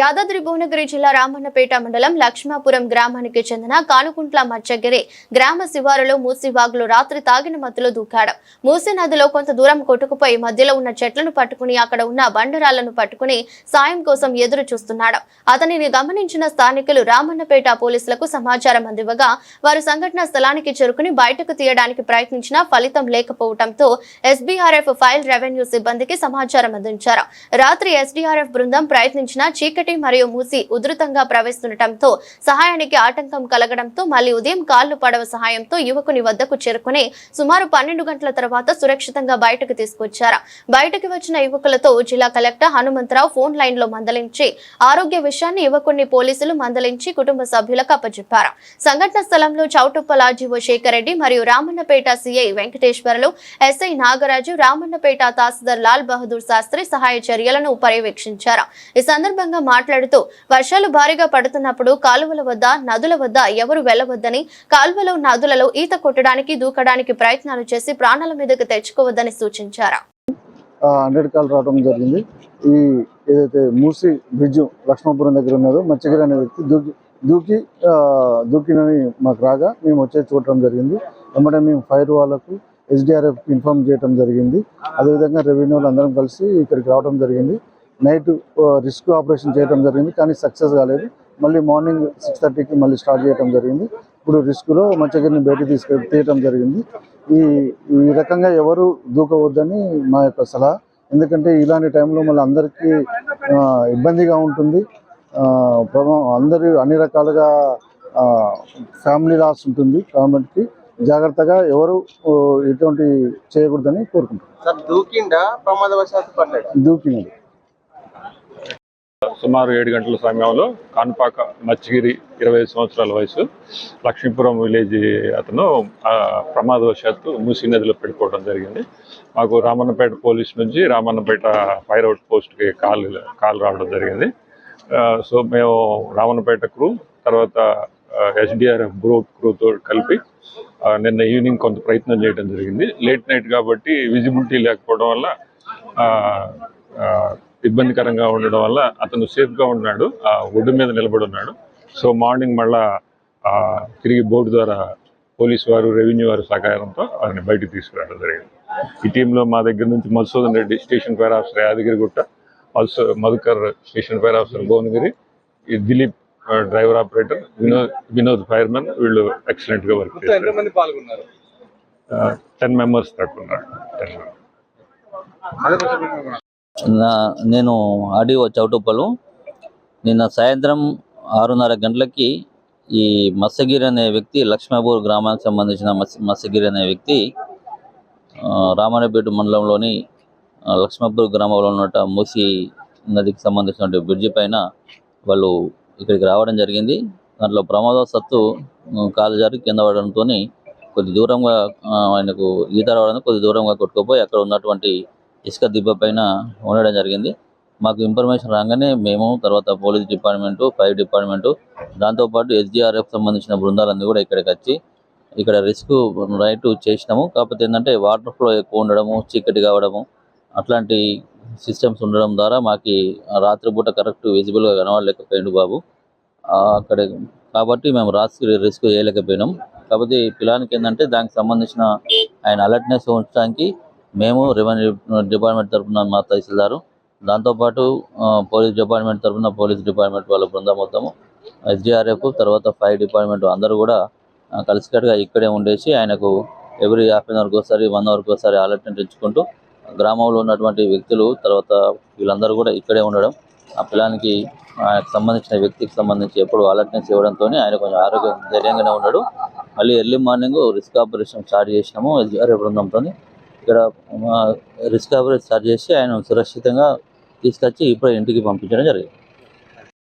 యాదాద్రి భువనగిరి జిల్లా రామన్నపేట మండలం లక్ష్మాపురం గ్రామానికి చెందిన కానుకుంట్ల మచ్చగిరి గ్రామ శివారులో మూసివాగులు రాత్రి తాగిన మత్తులో దూకాడు. మూసి నదిలో కొంత దూరం కొట్టుకుపోయి మధ్యలో ఉన్న చెట్లను పట్టుకుని అక్కడ ఉన్న బండరాళ్ళను పట్టుకుని సాయం కోసం ఎదురు చూస్తున్నాడు. అతనిని గమనించిన స్థానికులు రామన్నపేట పోలీసులకు సమాచారం అందివ్వగా వారు సంఘటన స్థలానికి చేరుకుని బయటకు తీయడానికి ప్రయత్నించినా ఫలితం లేకపోవడంతో ఎస్బీఆర్ఎఫ్ ఫైల్ రెవెన్యూ సిబ్బందికి సమాచారం అందించారు. రాత్రి ఎస్డీఆర్ఎఫ్ బృందం ప్రయత్నించిన చీకటి మరియు మూసి ఉధృతంగా ప్రవేశిస్తుండటంతో సహాయానికి ఆటంకం కలగడంతో మళ్ళీ ఉదయం కాళ్ళు పడవ సహాయంతో యువకుని వద్దకు చేరుకుని సుమారు పన్నెండు గంటల తర్వాత సురక్షితంగా బయటకు తీసుకొచ్చారు. బయటకు వచ్చిన యువకులతో జిల్లా కలెక్టర్ హనుమంతరావు ఫోన్ లైన్లో మందలించి ఆరోగ్య విషయాన్ని యువకుడిని పోలీసులు మందలించి కుటుంబ సభ్యులకు అప్పచెప్పారు సంఘటన స్థలంలో చౌటుప్పల జీవో శేఖర్ రెడ్డి మరియు రామన్నపేట సిఐ వెంకటేశ్వర్లు ఎస్ఐ నాగరాజు రామన్నపేట తహసీల్దార్ లాల్ బహదూర్ శాస్త్రి సహాయ చర్యలను పర్యవేక్షించారు. ఈ సందర్భంగా మాట్లాడుతూ వర్షాలు భారీగా పడుతున్నప్పుడు కాలువల వద్ద నదుల వద్ద ఎవరు వెళ్ళవద్దని కాలువలో నదులలో ఈత కొట్టడానికి దూకడానికి ప్రయత్నాలు చేసి ప్రాణాల మీదకు తెచ్చుకోవద్దని సూచించారు. హండ్రెడ్ కాల్ రావడం జరిగింది. ఈ ఏదైతే మూసి బ్రిడ్జ్ లక్ష్మాపురం దగ్గర ఉన్నదో మత్స్యగిరి అనే వ్యక్తి దూకి దూకి దూకినని మాకు రాగా మేము వచ్చేసి చూడటం జరిగింది. వెంబడే మేము ఫైర్ వాళ్ళకు ఎస్డిఆర్ఎఫ్ ఇన్ఫార్మ్ చేయడం జరిగింది. అదేవిధంగా రెవెన్యూ వాళ్ళు అందరం కలిసి ఇక్కడికి రావడం జరిగింది. నైట్ రిస్క్ ఆపరేషన్ చేయడం జరిగింది కానీ సక్సెస్ కాలేదు. మళ్ళీ మార్నింగ్ సిక్స్ థర్టీకి మళ్ళీ స్టార్ట్ చేయడం జరిగింది. ఇప్పుడు రిస్క్లో మత్స్యగిరిని బయటికి తీసుకెళ్ళి తీయటం జరిగింది. ఈ ఈ రకంగా ఎవరు దూకవద్దని మా యొక్క సలహా. ఎందుకంటే ఇలాంటి టైంలో మళ్ళీ అందరికీ ఇబ్బందిగా ఉంటుంది. అందరూ అన్ని రకాలుగా ఫ్యామిలీ లాస్ ఉంటుంది. కాబట్టి జాగ్రత్తగా ఎవరు ఎటువంటి చేయకూడదని కోరుకుంటున్నాం. సార్ దూకిండా? ప్రమాదవశాత్తు పడ్డాడు? దూకినది సుమారు ఏడు గంటల సమయంలో కాన్పాక మచ్చిగిరి ఇరవై ఐదు సంవత్సరాల వయసు లక్ష్మీపురం విలేజ్ అతను ప్రమాదవశాత్తు మూసీ నదిలో పడిపోవడం జరిగింది. మాకు రామన్నపేట పోలీస్ నుంచి రామన్నపేట ఫైర్ అవుట్ పోస్ట్కి కాల్ కాల్ రావడం జరిగింది. సో మేము రామన్నపేట క్రూ తర్వాత ఎస్డిఆర్ఎఫ్ బ్రో క్రూతో కలిపి నిన్న ఈవినింగ్ కొంత ప్రయత్నం చేయడం జరిగింది. లేట్ నైట్ కాబట్టి విజిబిలిటీ లేకపోవడం వల్ల ఇబ్బందికరంగా ఉండడం వల్ల అతను సేఫ్గా ఉన్నాడు ఆ ఒడ్డు మీద నిలబడి ఉన్నాడు. సో మార్నింగ్ మళ్ళా తిరిగి బోర్డు ద్వారా పోలీసు వారు రెవెన్యూ వారి సహకారంతో వారిని బయటికి తీసుకురావడం జరిగింది. ఈ టీంలో మా దగ్గర నుంచి Madhusudan Reddy station fire officer Yadagirigutta మధుసూ Madhukar station fire officer Bhuvanagiri ఈ Dilip driver operator Vinod Vinod fireman వీళ్ళు ఎక్సలెంట్గా వర్క్ చేశారు. టెన్ మెంబర్స్ దాకా ఉన్నారు. నేను ఆడియో చౌటుప్పలు. నిన్న సాయంత్రం ఆరున్నర గంటలకి ఈ మత్స్యగిరి అనే వ్యక్తి లక్ష్మీపూర్ గ్రామానికి సంబంధించిన మత్స్యగిరి అనే వ్యక్తి ఆ, మండలంలోని లక్ష్మీపూర్ గ్రామంలో ఉన్న మూసి నదికి సంబంధించిన బ్రిడ్జి పైన వాళ్ళు ఇక్కడికి రావడం జరిగింది. దాంట్లో ప్రమాదవశత్తు సత్తు కాలు జారి కింద పడడంతో కొద్ది దూరంగా ఆయనకు ఈత రావడానికి కొద్ది దూరంగా కొట్టుకుపోయి అక్కడ ఉన్నటువంటి ఇసుక దిబ్బ పైన ఉండడం జరిగింది. మాకు ఇన్ఫర్మేషన్ రాగానే మేము తర్వాత పోలీస్ డిపార్ట్మెంటు ఫైర్ డిపార్ట్మెంటు దాంతోపాటు ఎస్డిఆర్ఎఫ్ సంబంధించిన బృందాలన్నీ కూడా ఇక్కడికి వచ్చి ఇక్కడ రిస్క్ రైట్ చేసినాము. కాకపోతే ఏంటంటే వాటర్ ఫ్లో ఎక్కువ ఉండడము చీకటి కావడము అట్లాంటి సిస్టమ్స్ ఉండడం ద్వారా మాకు రాత్రిపూట కరెక్ట్ విజిబుల్గా కనబడలేకపోయిండు బాబు. అక్కడ కాబట్టి మేము రాత్రి రిస్క్ చేయలేకపోయినాం. కాకపోతే పిలానికి ఏంటంటే దానికి సంబంధించిన ఆయన అలర్ట్నెస్ ఉంచడానికి మేము రెవెన్యూ డిపార్ట్మెంట్ తరఫున మా తహసీల్దారు దాంతోపాటు పోలీస్ డిపార్ట్మెంట్ తరఫున పోలీస్ డిపార్ట్మెంట్ వాళ్ళ బృందం మొత్తము ఎస్డిఆర్ఎఫ్ తర్వాత ఫైర్ డిపార్ట్మెంట్ అందరూ కూడా కలిసికట్టుగా ఇక్కడే ఉండేసి ఆయనకు ఎవ్రీ హాఫ్ అన్ అవర్కి ఒకసారి వన్ అవర్కి ఒకసారి అలర్ట్మెంట్ ఇచ్చుకుంటూ గ్రామంలో ఉన్నటువంటి వ్యక్తులు తర్వాత వీళ్ళందరూ కూడా ఇక్కడే ఉండడం ఆ పిల్లానికి ఆయనకు సంబంధించిన వ్యక్తికి సంబంధించి ఎప్పుడు అలర్ట్నెస్ ఇవ్వడంతో ఆయన కొంచెం ఆరోగ్యం ధైర్యంగానే ఉన్నాడు. మళ్ళీ early morning risk operation start చేసినాము ఎస్డిఆర్ఎఫ్ బృందంతో ఇక్కడ రిస్క్ ఆపరేషన్ స్టార్ట్ చేసి ఆయన సురక్షితంగా తీసుకొచ్చి ఇప్పుడే ఇంటికి పంపించడం జరిగింది.